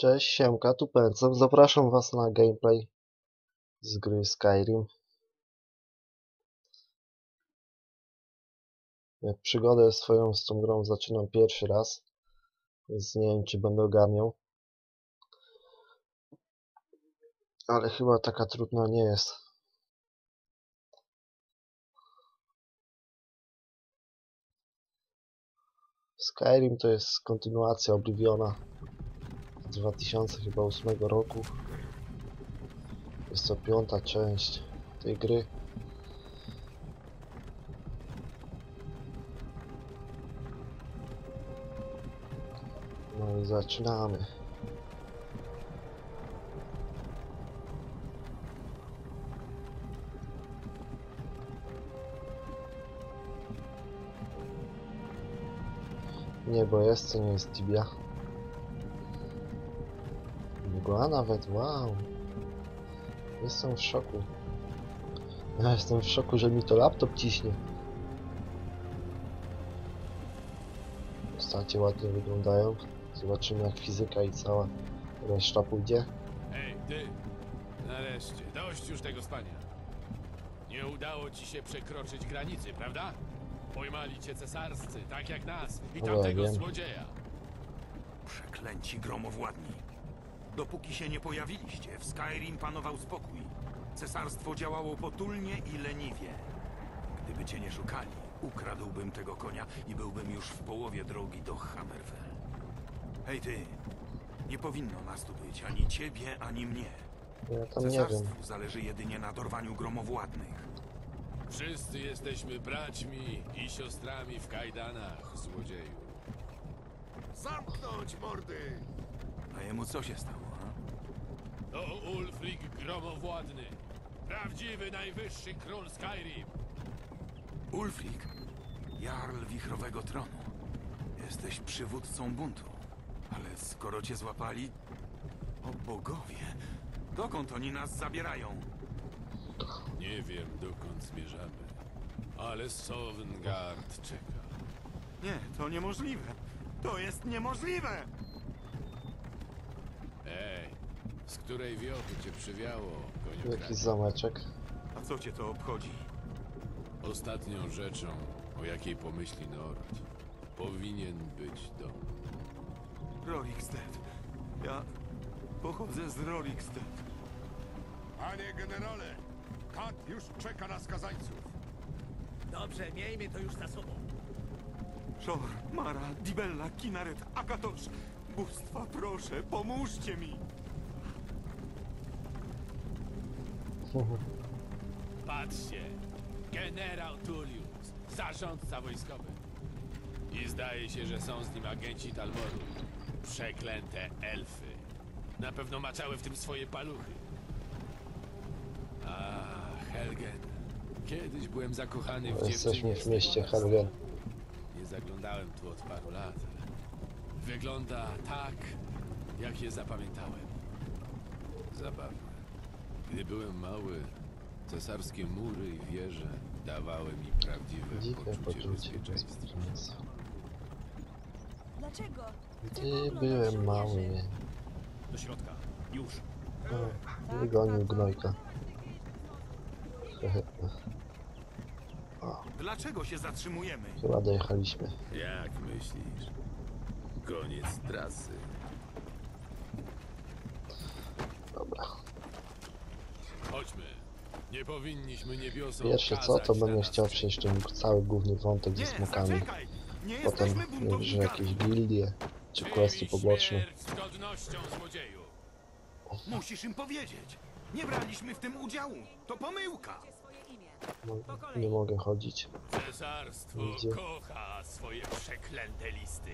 Cześć, siemka, tu Pencem. Zapraszam was na gameplay z gry Skyrim. Jak przygodę swoją z tą grą zaczynam pierwszy raz, więc nie wiem czy będę ogarniał. Ale chyba taka trudna nie jest. Skyrim to jest kontynuacja Obliviona 2008 roku. Jest to piąta część tej gry. No i zaczynamy. Niebo jest, co nie jest Tibia. Mgła nawet, wow. Jestem w szoku. Ja jestem w szoku, że mi to laptop ciśnie. Postacie ładnie wyglądają. Zobaczymy jak fizyka i cała reszta pójdzie. Hej, ty! Nareszcie, dość już tego spania. Nie udało ci się przekroczyć granicy, prawda? Pojmali cię cesarscy, tak jak nas i No, tamtego złodzieja. Przeklęci gromowładni. Dopóki się nie pojawiliście, w Skyrim panował spokój. Cesarstwo działało potulnie i leniwie. Gdyby cię nie szukali, ukradłbym tego konia i byłbym już w połowie drogi do Hammerfell. Hej ty, nie powinno nas tu być ani ciebie, ani mnie. Ja tam nie wiem. Cesarstwu zależy jedynie na dorwaniu gromowładnych. Wszyscy jesteśmy braćmi i siostrami w kajdanach, złodzieju. Zamknąć mordy! A jemu co się stało? To Ulfric Gromowładny. Prawdziwy najwyższy król Skyrim. Ulfric, Jarl Wichrowego Tronu. Jesteś przywódcą buntu. Ale skoro cię złapali... O bogowie! Dokąd oni nas zabierają? Nie wiem, dokąd zmierzamy, ale Sovngarde czeka. Nie, to niemożliwe. To jest niemożliwe! Ej, z której wiochy cię przywiało, Jakiś zameczek. A co cię to obchodzi? Ostatnią rzeczą, o jakiej pomyśli Nord, powinien być dom. Rorikstead. Ja pochodzę z Rorikstead. Panie generale, kat już czeka na skazańców. Dobrze, miejmy to już za sobą. Szor, Mara, Dibella, Kinaret, Akatosz. Bóstwa, proszę, pomóżcie mi! Patrzcie, generał Tullius, zarządca wojskowy. I zdaje się, że są z nim agenci Talmoru. Przeklęte elfy. Na pewno maczały w tym swoje paluchy. A, Helgen. Kiedyś byłem zakochany w Jesteśmy dziewczynie w mieście Helgen. Nie zaglądałem tu od paru lat, wygląda tak, jak je zapamiętałem. Zabawne. Gdy byłem mały, cesarskie mury i wieże dawały mi prawdziwe Dzikie poczucie poczucie bezpieczeństwa. bezpieczeństwa. Dlaczego? Gdy byłem mały. Do środka. Już. No, wygonił gnojka. Hehe. Dlaczego się zatrzymujemy? Chyba dojechaliśmy. Jak myślisz? Koniec trasy. Dobra. Chodźmy. Nie powinniśmy niebiosom Pierwsze co, to będę chciał przejść ten cały główny wątek ze smokami. Potem że jakieś gildie, czy questy poboczne. śmierć z godnością, złodzieju. Musisz im powiedzieć! Nie braliśmy w tym udziału! To pomyłka! Mo- Nie mogę chodzić. Cesarstwo Gdzie? kocha swoje przeklęte listy.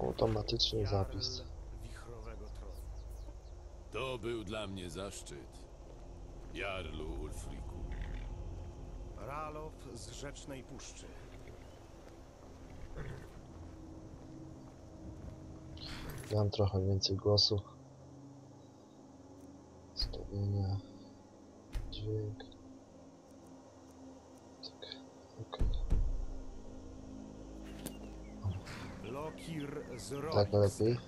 Automatyczny zapis. To był dla mnie zaszczyt. Jarlu Ulfriku. Ralof z Rzecznej Puszczy. Dam trochę więcej głosu. Ustawienia. Dźwięk. Tak. Okej. Loki Kir z Roix. Tak lepiej.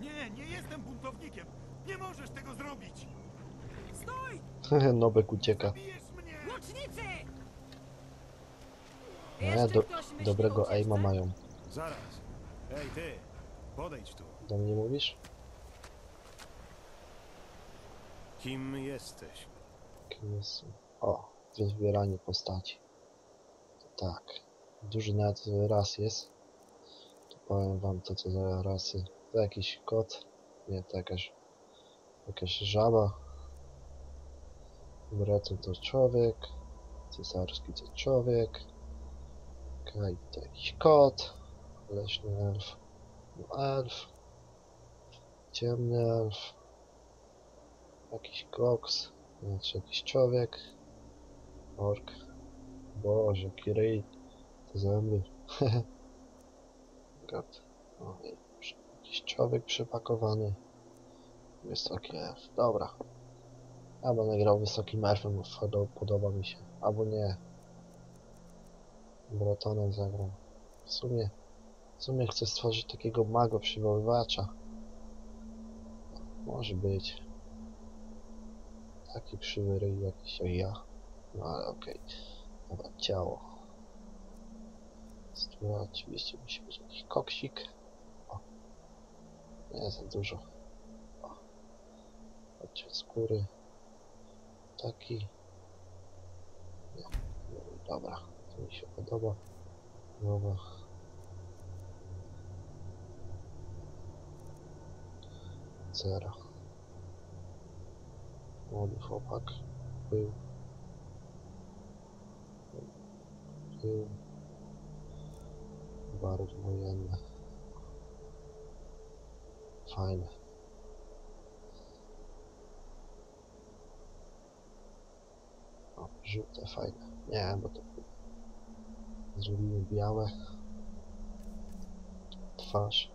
Nie, nie jestem buntownikiem! Nie możesz tego zrobić! Stój! Nobek ucieka. Bijesz mnie! Łucznicy! Jeszcze do, dobrego aima mają. Zaraz. Ej, ty! Podejdź tu. Do mnie mówisz? Kim jesteś? Kim jest? O, wybieranie postaci. Tak. Duży nawet ras jest. To powiem wam to co za rasy. To jakiś kot. Nie, to jakaś jakaś żaba. Breton to człowiek. Cesarski to człowiek. Kaj to jakiś kot. Leśny elf. No elf. Ciemny elf. Jakiś koks. Znaczy jakiś człowiek. Ork. Boże, jaki ryj. Te zęby. God. O, jakiś człowiek przypakowany. Wysoki elf. Dobra. Ja będę grał wysokim elfem, podo- podoba mi się. Albo nie. Bretonem zagram. W sumie, w sumie chcę stworzyć takiego mago przywoływacza. Może być. Taki krzywy ryj jakiś jak ja. No ale okej. Dobra, ciało. Stura oczywiście musi być jakiś koksik. O. Nie za dużo. O. Chodźcie, skóry. Taki. Nie. Dobra, to mi się podoba. Dobra. Zero. Młody chłopak. Był. Był. Barwy wojenne. Fajne. O, żółte, fajne. Nie, bo to zrobimy białe. Twarz.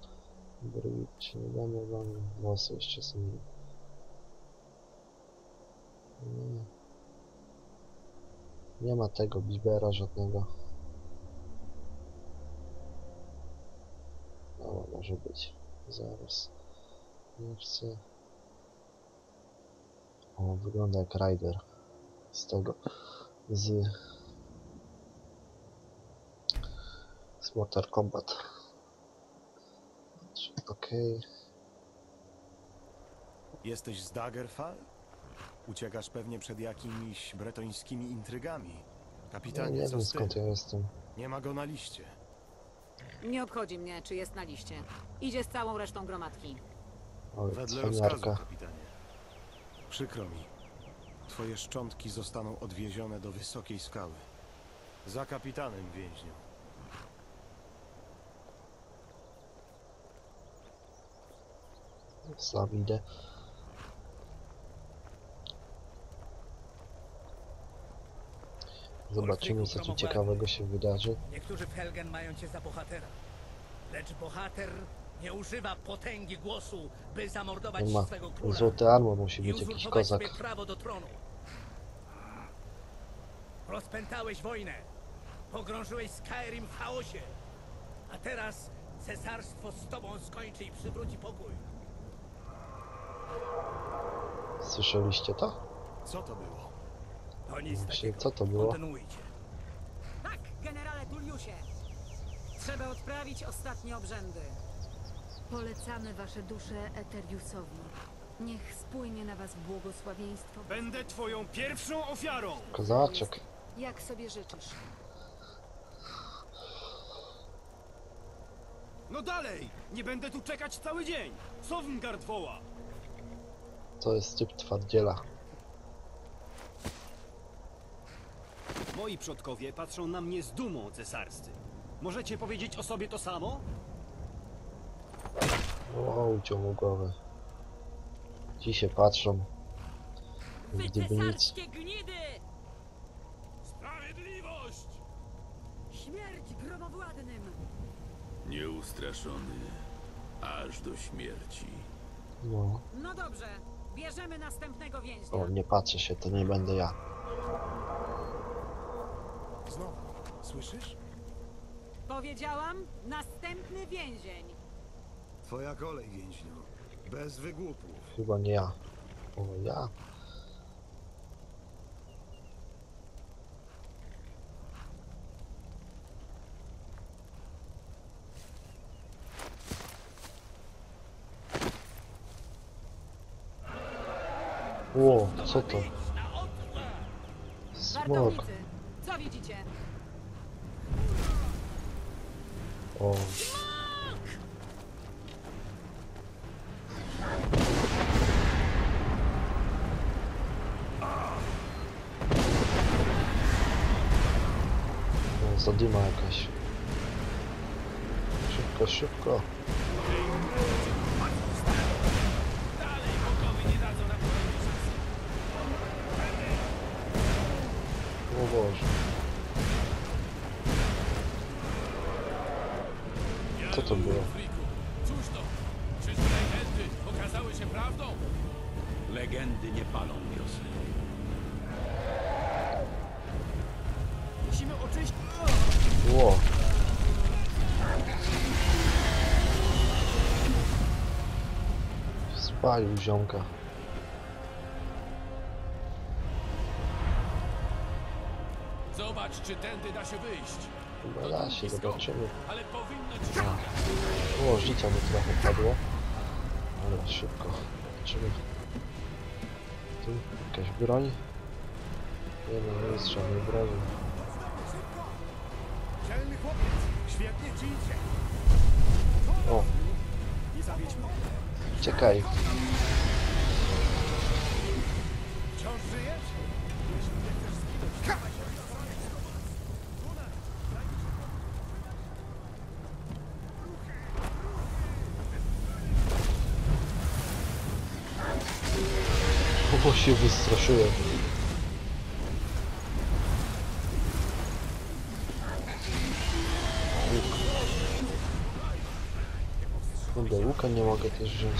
Brwi się nie będę wam. Włosy jeszcze są. Nie. Nie ma tego Bibera żadnego. No, może być. Zaraz. Nie chcę. O, wygląda jak Rider. Z tego. Z. Z Mortal Kombat. Okej. Jesteś z Daggerfall? Uciekasz pewnie przed jakimiś bretońskimi intrygami. Ja Kapitanie, nie co wiem skąd ja jestem. Nie ma go na liście. Nie obchodzi mnie, czy jest na liście. Idzie z całą resztą gromadki. Oj, Wedle rozkazu, cwaniarka. kapitanie. Przykro mi. Twoje szczątki zostaną odwiezione do wysokiej skały. Za kapitanem więźniu. Sam idę. Zobaczymy co tu ciekawego się wydarzy. Niektórzy w Helgen mają cię za bohatera. Lecz bohater nie używa potęgi głosu, by zamordować On ma swego króla złoty armor, musi i być jakiś uzurpować kozak. sobie prawo do tronu. Rozpętałeś wojnę. Pogrążyłeś Skyrim w chaosie. A teraz cesarstwo z tobą skończy i przywróci pokój. Słyszeliście to? Co to było? To nic Właśnie, takiego. co to było? Kontynuujcie. Tak, generale Tulliusie. Trzeba odprawić ostatnie obrzędy. Polecamy wasze dusze Eteriusowi. Niech spłynie na was błogosławieństwo. Będę twoją pierwszą ofiarą! Kozaczek. Jak sobie życzysz. No dalej! Nie będę tu czekać cały dzień! Sovngard woła! To jest typ twardziela. Moi przodkowie patrzą na mnie z dumą cesarscy. Możecie powiedzieć o sobie to samo? O, uciął mu głowę. Ci się patrzą. Gdyby nic. gnidy! Sprawiedliwość! Śmierć gromowładnym! Nieustraszony aż do śmierci. No. No dobrze, bierzemy następnego więźnia. O, nie patrzę się, to nie będę ja. Znowu. Słyszysz? Powiedziałam, następny więzień. Twoja kolej, więźniu. Bez wygłupów. Chyba nie ja. O, ja? Ło, co to? Smok. Wartownicy, co widzicie? O. O, Szybko. O Boże. Spalił ziomka. Zobacz, czy tędy da się wyjść. Chyba da się, zobaczymy. Ale powinno ci O, życia mi trochę padło. Ale szybko. Zobaczymy. Tu jakaś broń. Nie no, jest żadnej broni. Dzielny chłopiec. Świetnie ci idzie. O, Nie zawiedźmy. Czekaj. Wciąż żyjesz? O, się wystraszyłem. Mogę też wziąć.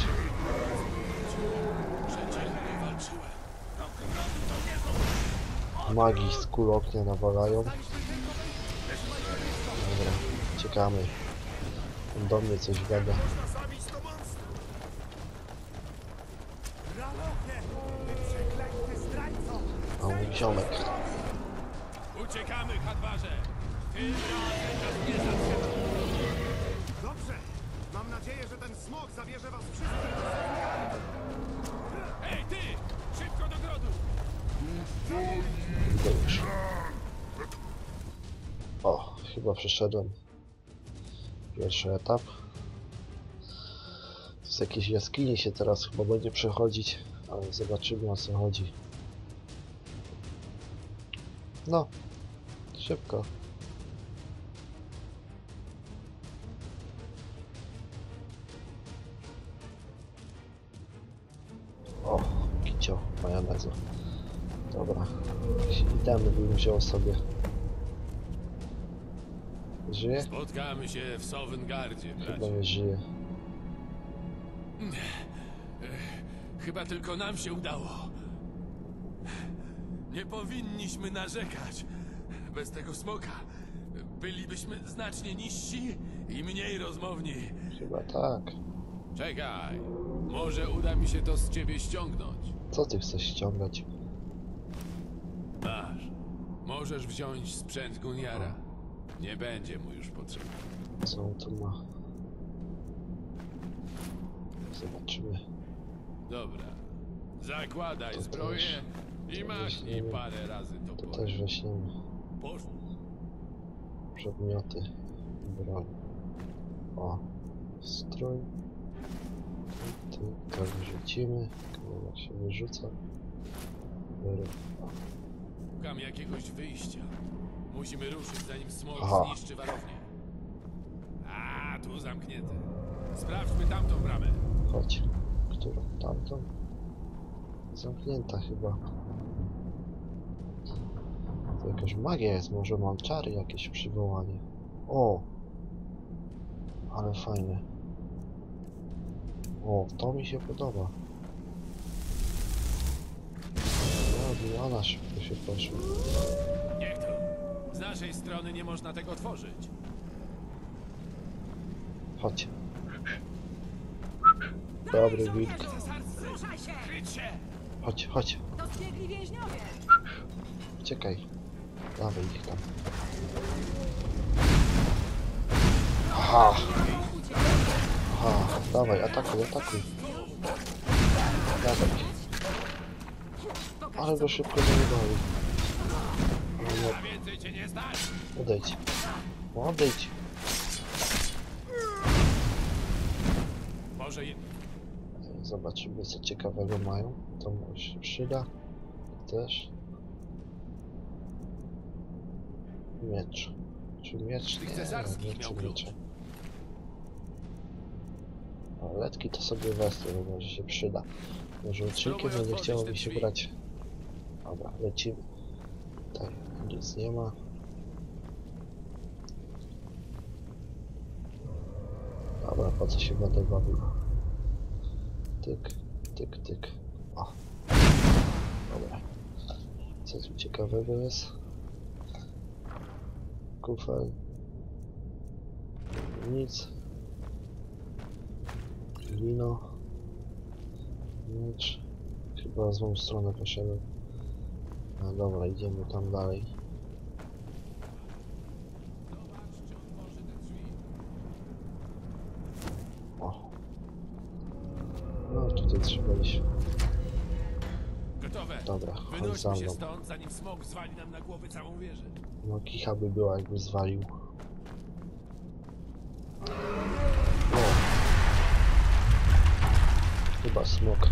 Magii z kul ognia nawalają. Dobra, ciekamy. On do mnie coś gada. A mój ziomek. Uciekamy, Hadwarze! Tym razem nas nie zatrzyma. Dobrze. Że ten smok zabierze was wszystkich do. Ej, ty! Szybko do grodu! Już. O, chyba przeszedłem pierwszy etap. Z jakiejś jaskini się teraz chyba będzie przechodzić, ale zobaczymy o co chodzi. No, szybko. Kicio, majonezu. Dobra, jakieś itemy bym wziął sobie. Żyje? Spotkamy się w Sowengardzie, Chyba bracie. nie żyje. Chyba tylko nam się udało. Nie powinniśmy narzekać. Bez tego smoka bylibyśmy znacznie niżsi i mniej rozmowni. Chyba tak. Czekaj, może uda mi się to z ciebie ściągnąć. Co ty chcesz ściągać? Masz. Możesz wziąć sprzęt Guniara. Nie będzie mu już potrzebny. Co on tu ma? Zobaczymy. Dobra. Zakładaj To zbroję też- i to machnij parę razy To toporem. też weźmiemy. Poszło. Przedmioty. Broń. O. Strój. Tu tak wyrzucimy. Jak się wyrzuca. Szukam jakiegoś wyjścia. Musimy ruszyć, zanim smok Aha. zniszczy warownię. A, tu zamknięte. Sprawdźmy tamtą bramę. Chodź. Którą? Tamtą? Zamknięta chyba. To jakaś magia jest, może mam czary jakieś przywołanie. O! Ale fajne. O, to mi się podoba. No, ona szybko się poszła. Niech to. Z naszej strony nie można tego tworzyć. Chodź. Dobry wilk. Ruszaj się! Kryć się! Chodź, chodź. To zbiegli więźniowie! Czekaj. Dawaj ich tam. Aha. Aha. Dawaj, atakuj, atakuj. Dawaj. Ale go szybko zajebali. No, odejdź. Odejdź. Może. Zobaczymy co ciekawego mają. To może się przyda. Też. Miecz. Czy miecz? Nie, nie chcę miecza. A letki to sobie wezmę, bo może się przyda. Może uczynkiem otworzyć chciało mi się brać. Dobra, lecimy. Tutaj nic nie ma. Dobra, po co się będę bawił? Tyk, tyk, tyk. O. Dobra. Co tu ciekawego jest? Kufel. Nic. Wino. Miecz. Chyba złą stronę poszedłem. No dobra, idziemy tam dalej. O. No tutaj trzeba iść. Gotowe! Dobra, chodź za mną. stąd, zanim smok zwali nam na głowy całą wieżę. No kicha by była jakby zwalił. Chyba smok.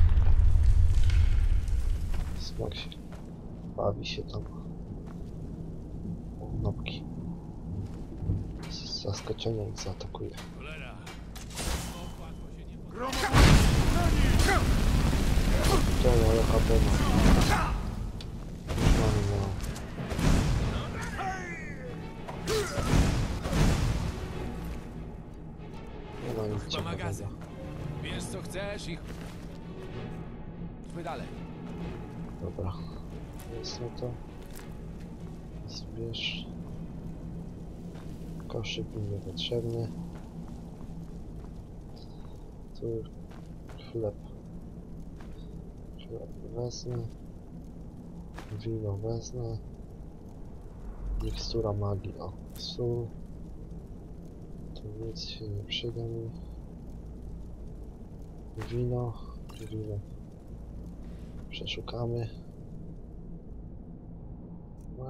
Smok się bawi się tam. O, nopki. Z zaskoczenia ich zaatakuje. Cholera! Smok łatwo się nie podda. To moja HP ma. Już mamy mało. Nie ma nic Chyba magazyn. ciekawego. Co chcesz i... Idźmy dalej. Dobra. Jest no to. Zbierz. Koszyk mi niepotrzebny. Tu chleb. Chleb wezmę. Wino wezmę. Mikstura magii. O, sól. Tu nic się nie przyda mi. Wino. Wino. Przeszukamy. No,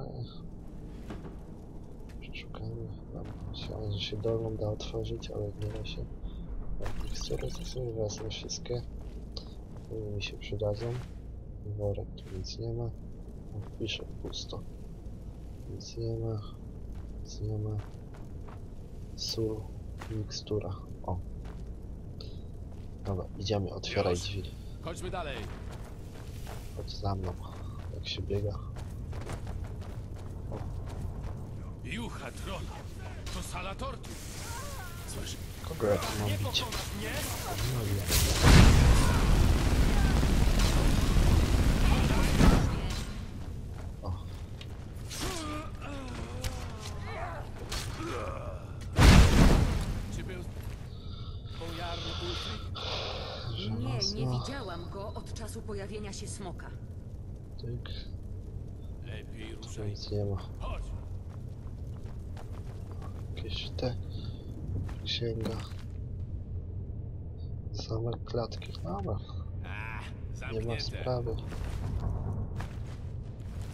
Przeszukamy. Dobra, Myślałem, że się dolną da otworzyć, ale nie da się. Mikstury to sobie wszystkie. One mi się przydadzą. Worek tu nic nie ma. O, Pisze pusto. Nic nie ma. Nic nie ma. Sól. Mikstura. O. Dobra, idziemy, otwieraj Już. drzwi. Chodźmy dalej. Chodź za mną. Jak się biega. Jucha trona. To sala. Słysz? Kogo ja tu mam bić? No nie. Widziałam go od czasu pojawienia się smoka. Tyk. Lepiej Tu ruszaj. nic nie ma. Chodź. Jakieś te... Księga. Same klatki. Dobra, A, nie ma zamknięte. sprawy.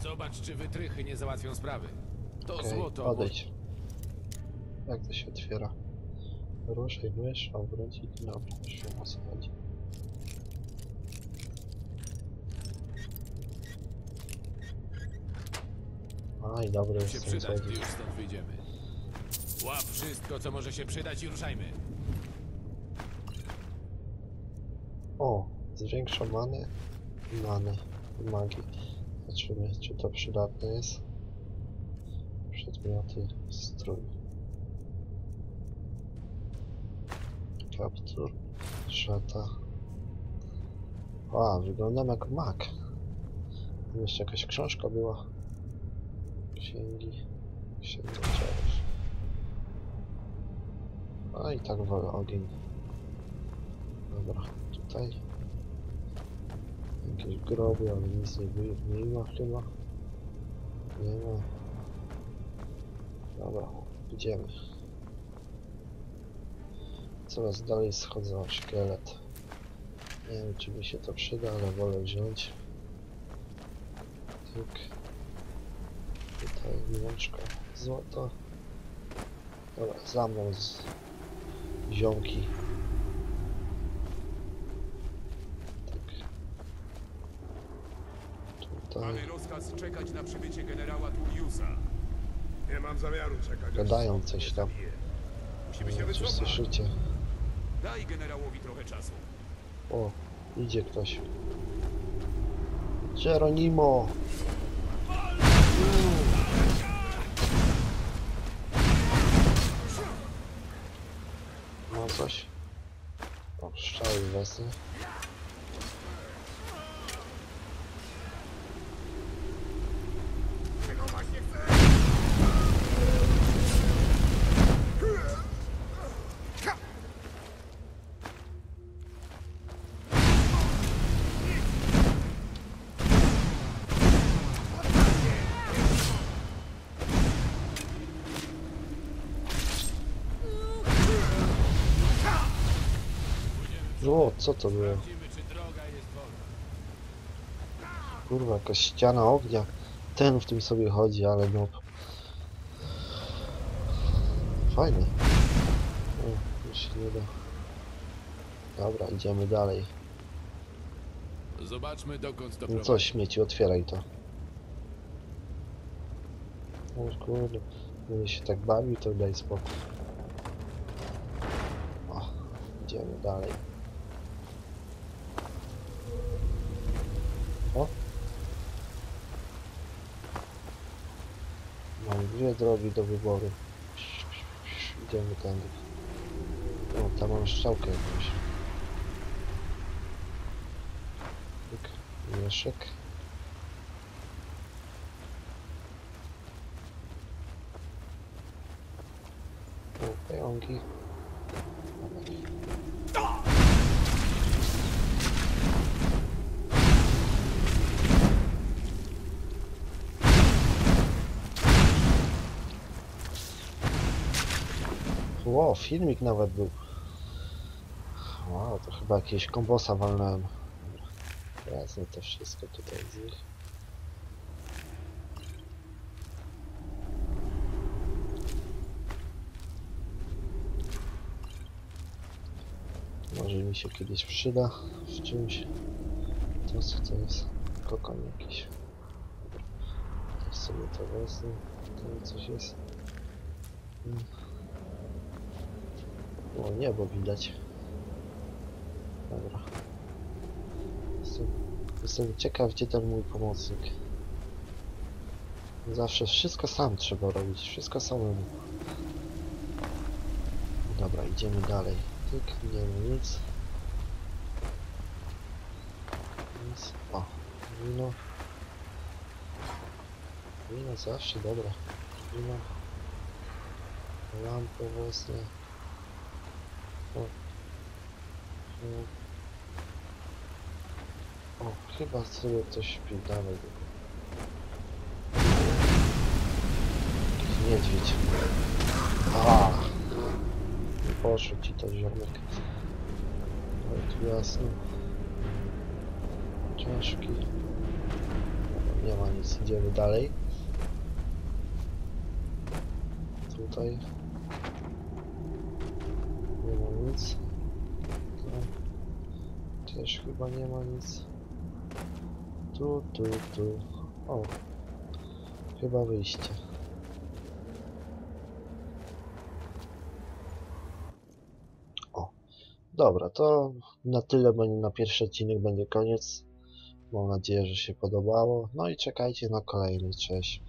Zobacz, czy wytrychy nie załatwią sprawy. To Okej, złoto. odejdź. Jak to się otwiera? Ruszaj mysz, obrócić. Dobra, już wiem o co chodzi. Aj, dobry się przydać, chodzi. gdy już stąd wyjdziemy. Łap wszystko, co może się przydać i ruszajmy. O, zwiększa manę i manę i magię. Zobaczymy, czy to przydatne jest. Przedmioty, strój. Kaptur, szata. A, wyglądam jak mak. Jeszcze jakaś książka była. Księgi. Księgi czarów. No i tak wolę ogień. Dobra, tutaj. Jakieś groby, ale nic nie, nie ma chyba. Nie ma. Dobra, idziemy. Coraz dalej schodzę o szkielet. Nie wiem czy mi się to przyda, ale wolę wziąć. Tak. Miłączka złota. Dobra, za mną z ziomki. Tak. Tutaj. Mamy rozkaz czekać na przybycie generała Tulliusa. Nie mam zamiaru czekać. Gadają coś tam. Musimy się wycofać. słyszycie. Daj generałowi trochę czasu. O, idzie ktoś. Geronimo! No coś. O, strzały wesy. Co to było? Kurwa, jakaś ściana ognia. Ten w tym sobie chodzi, ale no... Fajny. O, już się nie da. Dobra, idziemy dalej. Zobaczmy, dokąd No doprowadzi. co, śmieci, otwieraj to. O kurde, będę się tak bawił, to daj spokój. O, idziemy dalej. O. Mam dwie drogi do wyboru. Idziemy tędy. O, tam mam strzałkę jakąś. Pyk, mieszek. O, pająki. Ło, filmik nawet był. Wow, to chyba jakiegoś kombosa walnąłem. Wezmę to wszystko tutaj z nich. Może mi się kiedyś przyda w czymś. To co to jest? Kokon jakiś. To sobie to wezmę. Tam coś jest. Mm. O, niebo widać. Dobra. Jestem, jestem ciekaw, gdzie ten mój pomocnik. Zawsze wszystko sam trzeba robić, wszystko samemu. Dobra, idziemy dalej. Tyk, nie ma nic. Nic. O, wino. Wino zawsze dobra. Wino. Lampy własne. O. Chyba sobie coś śpi dalej. Jakiś niedźwiedź. A, poszło ci to ziomek. Ale tu jasno. Dobra, Nie ma nic, idziemy dalej. Tutaj. Nie ma nic. Tu też chyba nie ma nic. Tu, tu, tu. O. Chyba wyjście. O. Dobra, to na tyle na pierwszy odcinek będzie koniec. Mam nadzieję, że się podobało. No i czekajcie na kolejny. Cześć.